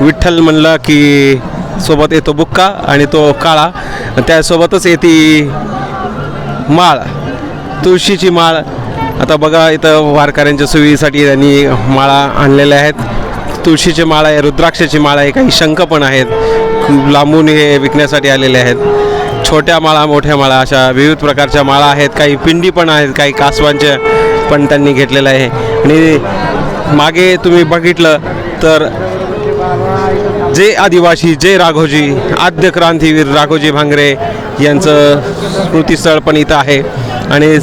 विठ्ठल म्हणलं की सोबत येतो बुक्का आणि तो काळा. त्यासोबतच येते माळ तुळशीची माळ. आता बघा इथं वारकऱ्यांच्या सोयीसाठी त्यांनी माळा आणलेल्या आहेत. तुळशीची माळ आहे रुद्राक्षाची माळ आहे काही शंख पण आहेत. लांबून हे विकण्यासाठी आलेले आहेत. छोट्या माळा मोठ्या माळा अशा विविध प्रकारच्या माळा आहेत. काही पिंडी पण आहेत काही कासवांच्या पण त्यांनी घेतलेलं आहे. आणि मागे तुम्ही बघितलं तर जे आदिवासी जे राघोजी आद्य क्रांतीवीर राघोजी भांगरे यांचं स्मृतीस्थळ पण इथं आहे. आणि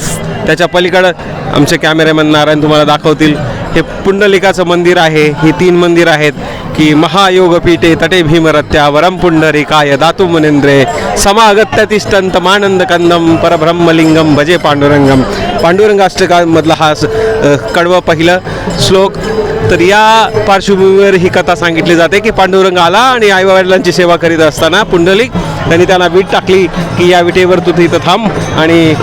त्याच्या पलीकडं आमचे कॅमेरामॅन नारायण तुम्हाला दाखवतील. हे पुंडलिकाचं मंदिर आहे. ही तीन मंदिर आहेत की महायोगपीठे तटे भीमरत्या वरम पुंडरिकाय दातू मुनेंद्रे समागत्य तिष्ठंत मानंद कंदम परब्रह्मलिंगम भजे पांडुरंगम पांडुरंगाष्टकामधला हा स- कडवं पहिलं श्लोक. तर या पार्श्वभूमीवर ही कथा सांगितली जाते की पांडुरंग आला आणि आईवडिलांची सेवा करीत असताना पुंडलिक त्यांनी त्यांना वीट टाकली की या विटेवर तू तिथं थांब आणि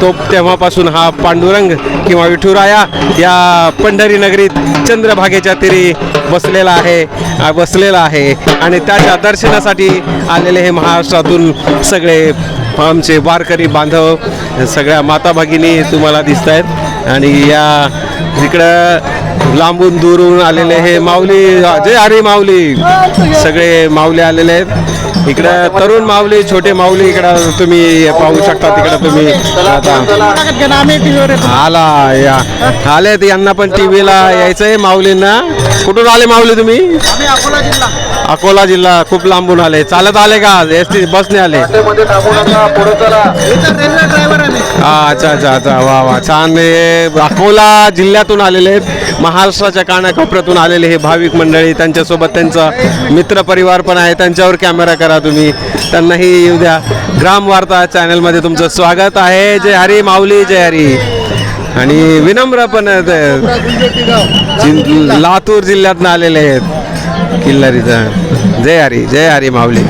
तो तेव्हापासून हा पांडुरंग किंवा विठुराया या पंढरी नगरीत चंद्रभागेच्या तिरी बसलेला आहे बसलेला आहे आणि त्याच्या दर्शनासाठी आलेले हे महाराष्ट्रातून सगळे आमचे वारकरी बांधव सगळ्या माता भगिनी तुम्हाला दिसत आहेत आणि या इकडं लांबून दूरून आलेले हे माऊली जय हरी माऊली. सगळे माऊली आलेले आहेत. इकडं तरुण माऊली छोटे माऊली इकडं तुम्ही पाहू शकता तिकडं तुम्ही आता. आला या. आलेत यांना पण टी व्हीला यायचंय माऊलींना. कुठून आले माऊली तुम्ही? अकोला जिल्हा खूप लांबून आले. चालत आले का? एस टी बसने आले. हा अच्छा अच्छा अच्छा. वा वा. छान अकोला जिल्ह्यातून आलेले आहेत. महाराष्ट्राच्या कानाकोपऱ्यातून आलेले हे भाविक मंडळी त्यांच्यासोबत त्यांचा मित्र परिवार पण आहे. त्यांच्यावर कॅमेरा करा तुम्ही. त्यांनाही येऊ द्या. ग्रामवार्ता चॅनलमध्ये तुमचं स्वागत आहे. जय हरी माऊली जय हरी. आणि विनम्र पण आहेत. लातूर जिल्ह्यातनं आलेले आहेत किल्लारीचा. जय हरी जय हरी माऊली.